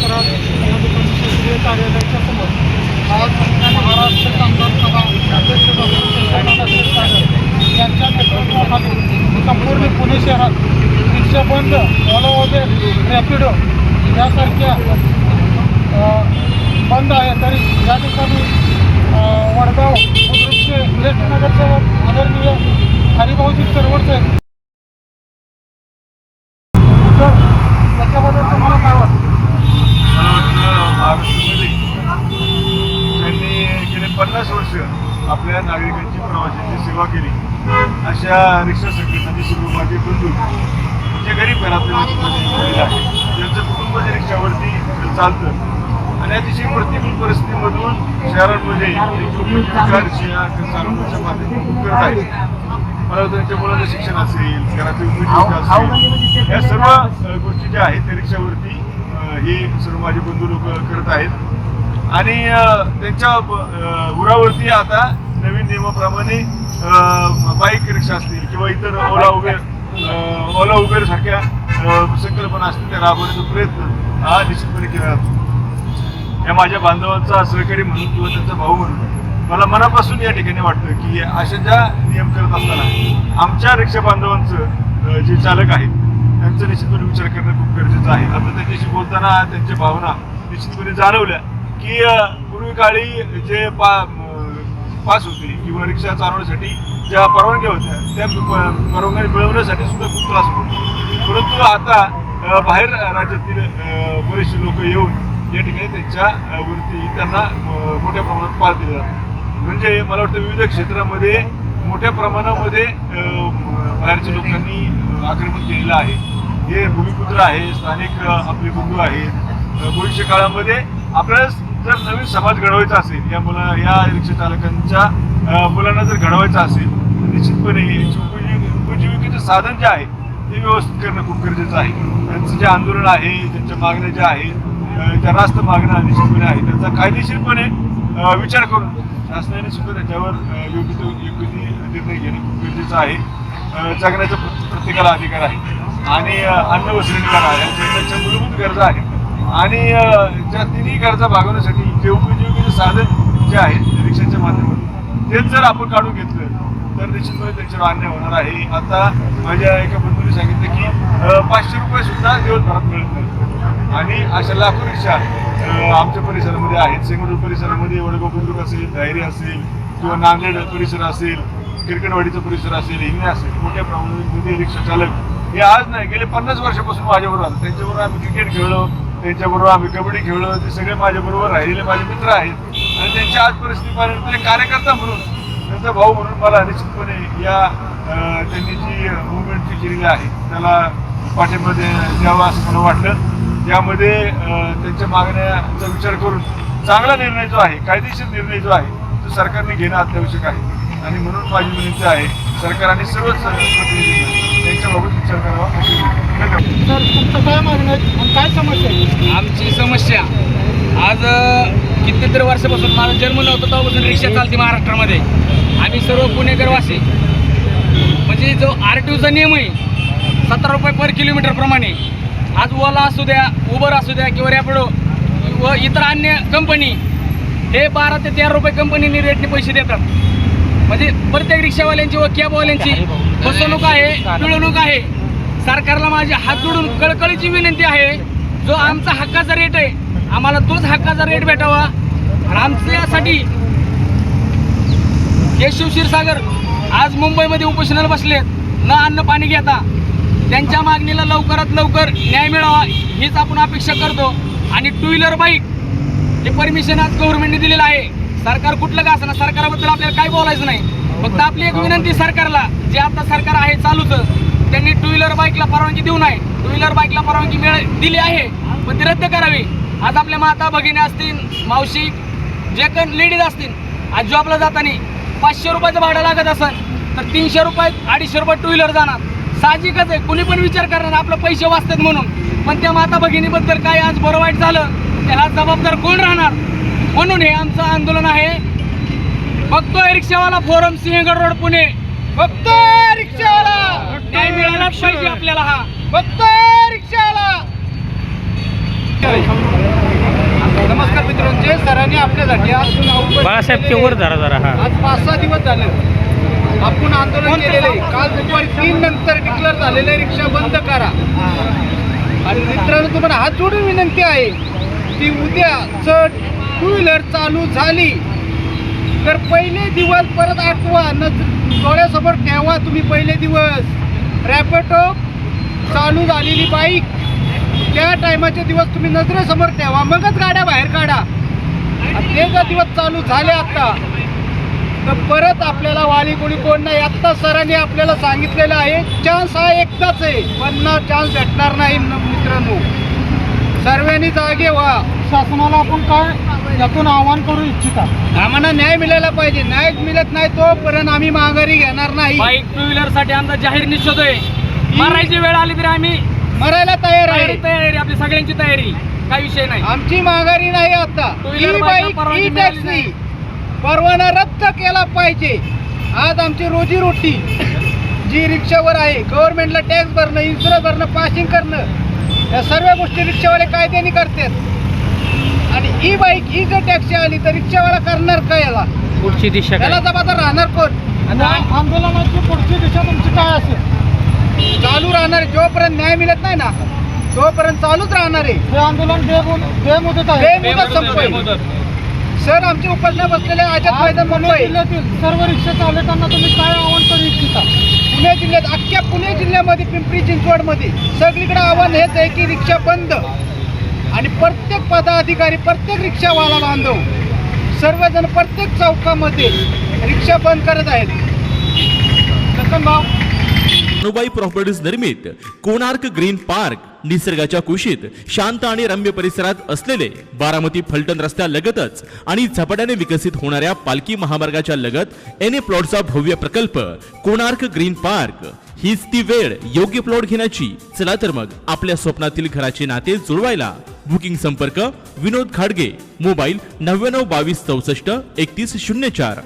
परिसरात कार्यालयाच्या समोर आज महाराष्ट्र कामगार सभा अध्यक्ष डॉक्टर सागर यांच्या नेतृत्वाखाली संपूर्ण पुणे शहरात रिक्षा बंद ओला उबेर रॅपिडो यासारख्या बंद आहे तरी या ठिकाणी वडगाव बुद्रुकचे ज्येष्ठ आदरणीय हरिभाऊजी चरवडचे तर त्याच्याबद्दल तुम्हाला काय वाटतं मला वाटतं महाराष्ट्रामध्ये त्यांनी गेले पन्नास वर्ष आपल्या नागरिकांची प्रवाशांची सेवा केली. अशा रिक्षा संघटनाचे सुरू माझे बंधू जे गरीब घरातले आहे त्यांचं कुटुंब जे रिक्षावरती चालतं आणि अतिशय प्रतिकूल परिस्थितीमधून शहरांमध्ये चालवण्याच्या माध्यमातून करत आहेत. मला त्यांच्या मुलाचं शिक्षण असेल घराची उपजीविका असेल या सर्व गोष्टी ज्या आहेत त्या रिक्षावरती हे सर्व माझे बंधू लोक करत आहेत. आणि त्यांच्या उरावरती आता नवीन नियमाप्रमाणे बाईक रिक्षा असतील किंवा इतर ओला उबेर ओला उबेर सारख्या संकल्पना असतील त्या राबवण्याचा प्रयत्न हा निश्चितपणे केला जातो. या माझ्या बांधवांचा सहकारी म्हणून किंवा त्यांचा भाऊ म्हणून मला मनापासून या ठिकाणी वाटतं की अशा ज्या नियम करत असताना आमच्या रिक्षा बांधवांचं जे चालक आहेत त्यांचं निश्चितपणे विचार करणं खूप गरजेचं आहे. आता त्यांच्याशी बोलताना त्यांच्या भावना निश्चितपणे जाणवल्या. की पूर्वी काळी जे पा पास होते किंवा रिक्षा चालवण्यासाठी ज्या परवानग्या होत्या त्या प- परवानग्या मिळवण्यासाठी सुद्धा खूप त्रास होतो. परंतु आता बाहेर राज्यातील बरेचसे लोक येऊन या ठिकाणी त्यांच्या वृत्ती वरती त्यांना मोठ्या प्रमाणात पार दिला जातो म्हणजे मला वाटतं विविध क्षेत्रामध्ये मोठ्या प्रमाणामध्ये बाहेरच्या लोकांनी आक्रमण केलेलं आहे. हे भूमिपुत्र आहे स्थानिक आपले बंधू आहेत. भविष्य काळामध्ये आपल्याला जर नवीन समाज घडवायचा असेल या मुला या रिक्षा चालकांच्या मुलांना जर घडवायचं असेल निश्चितपणे याची उपजीवि उपजीविकेचं साधन जे आहे ते व्यवस्थित करणं खूप गरजेचं आहे. त्यांचं जे आंदोलन आहे त्यांच्या मागण्या ज्या आहेत त्या रास्त मागण्या निश्चितपणे आहेत. त्यांचा कायदेशीरपणे विचार करून शासनाने सुद्धा त्याच्यावर योग्य तो योग्य ते निर्णय घेणं खूप गरजेचं आहे. जगण्याचा प्रत्येकाला अधिकार आहे. आणि अन्न वस्त्र आहे यांच्या त्यांच्या मूलभूत गरजा आहेत. आणि ज्या तिन्ही गरजा भागवण्यासाठी जे उपजीविकेचे साधन जे आहेत रिक्षाच्या माध्यमातून तेच जर आपण काढून घेतलं तर निश्चितपणे त्याच्यावर अन्याय होणार आहे. आता माझ्या एका बंधूने सांगितलं की पाचशे रुपये सुद्धा दिवसभरात मिळत नाही. आणि अशा लाखो रिक्षा आमच्या परिसरामध्ये आहेत. सेंगडूर परिसरामध्ये वडगाव बुद्रुक असेल धायरी असेल किंवा नांदेड परिसर असेल क्रिकेटवाडीचा परिसर असेल हिंगणे असेल मोठ्या प्रमाणामध्ये रिक्षा चालक हे आज नाही गेले पन्नास वर्षापासून माझ्याबरोबर आले त्यांच्याबरोबर आम्ही क्रिकेट खेळलो त्यांच्याबरोबर आम्ही कबड्डी खेळलो ते सगळे माझ्याबरोबर राहिलेले माझे मित्र आहेत. आणि त्यांची आज परिस्थिती पाहिल्यानंतर एक कार्यकर्ता म्हणून त्यांचा भाऊ म्हणून मला निश्चितपणे या त्यांनी जी मुवमेंट जी केलेली आहे त्याला पाठिंबा द्यावा असं मला वाटलं. यामध्ये त्यांच्या मागण्याचा विचार करून चांगला निर्णय जो आहे कायदेशीर निर्णय जो आहे तो सरकारने घेणं अत्यावश्यक आहे. आणि म्हणून माझी विनंती आहे सरकार आणि सर्वच तुमचं काय मागणं आहे? आणि काय समस्या आहे? आमची समस्या. आज कितीतरी वर्षापासून माझा जन्म नव्हता तेव्हापासून रिक्षा चालते महाराष्ट्रामध्ये. आम्ही सर्व पुणेकर वासी म्हणजे जो आर टी ओचा नियम आहे सतरा रुपये पर किलोमीटर प्रमाणे. आज ओला असू द्या उबर असू द्या किंवा रॅपिडो व इतर अन्य कंपनी हे बारा ते तेरा रुपये कंपनीने रेटने पैसे देतात. म्हणजे प्रत्येक रिक्षावाल्यांची व कॅबवाल्यांची फसवणूक आहे पिळवणूक आहे. सरकारला माझी हात जोडून कळकळीची विनंती आहे. जो आमचा हक्काचा रेट आहे आम्हाला तोच हक्काचा रेट भेटावा. आणि आमच्यासाठी केशव क्षीरसागर आज मुंबईमध्ये उपोषणाला बसलेत. न अन्न पाणी घेता. त्यांच्या मागणीला लवकरात लवकर न्याय मिळावा हीच आपण अपेक्षा करतो. आणि टू व्हीलर बाईक हे परमिशन आज गव्हर्नमेंटने दिलेलं आहे. सरकार कुठलं का असणार सरकारबद्दल आपल्याला काय बोलायचं नाही. फक्त आपली एक विनंती सरकारला जे आता सरकार आहे चालूच त्यांनी टू व्हीलर बाईकला परवानगी देऊ नये. टू व्हीलर बाईकला परवानगी मिळ दिली आहे पण ती रद्द करावी. आज आपल्या माता भगिनी असतील मावशी जे काही लेडीज असतील आज जॉबला जाताना पाचशे रुपयाचं भाडं लागत असेल तर तीनशे रुपये अडीचशे रुपये टू व्हीलर जाणार. साहजिकच आहे कुणी पण विचार करणार आपलं पैसे वाचतात म्हणून. पण त्या माता भगिनीबद्दल काय आज बरं वाईट झालं त्याला जबाबदार कोण राहणार? म्हणून हे आमचं आंदोलन आहे. बघतोय रिक्षावाला फोरम सिंहगड रोड पुणे. बघतोय रिक्षावाला. न्याय मिळालाच पाहिजे आपल्याला हा. बघतोय रिक्षावाला. नमस्कार मित्रांनो जय सरांनी आपल्यासाठी आज बाळासाहेब ते वर धरा जरा हा. आज पाच सहा दिवस झाले. आपण आंदोलन केलेलं. आहे काल दुपारी तीन नंतर डिक्लेअर झालेलं रिक्षा बंद करा. आणि मित्रांनो तुम्हाला हात जोडून विनंती आहे की उद्या जर टू व्हीलर चालू झाली. तर पहिले दिवस परत आठवा न डोळ्यासमोर ठेवा तुम्ही पहिले दिवस. रॅपिडो चालू झालेली बाईक त्या टायमाचे दिवस तुम्ही नजरेसमोर ठेवा मगच गाड्या बाहेर काढा. ते जर दिवस चालू झाले आता तर परत आपल्याला वाली कोणी कोण नाही आत्ता सरांनी आपल्याला सांगितलेलं आहे चान्स हा एकदाच आहे पुन्हा चान्स भेटणार नाही न- मित्रांनो. सर्वांनी जागे व्हा. शासनाला आपण काय यातून आव्हान करू इच्छिता? आम्हाला न्याय मिळायला पाहिजे. न्याय मिळत नाही तोपर्यंत आम्ही माघारी घेणार नाही. बाईक टू व्हीलरसाठी आमचा जाहीर निश्चित आहे मारायची वेळ आली तरी आम्ही मरायला तयार आहे. तयारी तयारी आपली सगळ्यांची तयारी. काही विषय नाही. आमची माघारी नाही आता. Two wheeler ई bike ला बाईक परवानगी ई मिळाली टॅक्सी नाही. परवाना रद्द केला पाहिजे. आज आमची रोजीरोटी जी रिक्षावर आहे गव्हर्नमेंटला टॅक्स भरणं इन्शुरन्स भरणं पासिंग करणं या सर्व गोष्टी रिक्षावाले कायद्याने करतात. आणि ई बाईक ही जर टॅक्सी आली तर रिक्षावाला करणार काय याला? पुढची दिशा काय? त्याला जबाबदार राहणार कोण? आंदोलनाची पुढची दिशा तुमची काय असेल? चालू राहणार आहे. जोपर्यंत न्याय मिळत नाही ना तोपर्यंत चालूच राहणार आहे. हे आंदोलन बेमुदत बेमुदत संपवेल. सर आमचे उपासना बसलेले अजय मैदान मुंबई. सर्व रिक्षा चालकांना तुम्ही काय आवाहन करू इच्छिता? पुणे जिल्ह्यात अख्ख्या पुणे जिल्ह्यामध्ये पिंपरी चिंचवडमध्ये सगळीकडे आव्हान हेच आहे की रिक्षा बंद. आणि प्रत्येक पदाधिकारी प्रत्येक रिक्षावाला बांधव सर्वजण प्रत्येक चौकामध्ये रिक्षा बंद करत आहेत. अनुबाई प्रॉपर्टीज निर्मित कोणार्क ग्रीन पार्क निसर्गाच्या कुशीत शांत आणि रम्य परिसरात असलेले बारामती फलटण रस्त्यालगतच आणि झपाट्याने विकसित होणाऱ्या पालखी महामार्गाच्या लगत एन ए प्लॉटचा भव्य प्रकल्प कोणार्क ग्रीन पार्क. हीच ती वेळ योग्य प्लॉट घेण्याची. चला तर मग आपल्या स्वप्नातील घराचे नाते जुळवायला बुकिंग संपर्क विनोद खाडगे मोबाईल नव्याण्णव बावीस चौसष्ट एकतीस शून्य चार.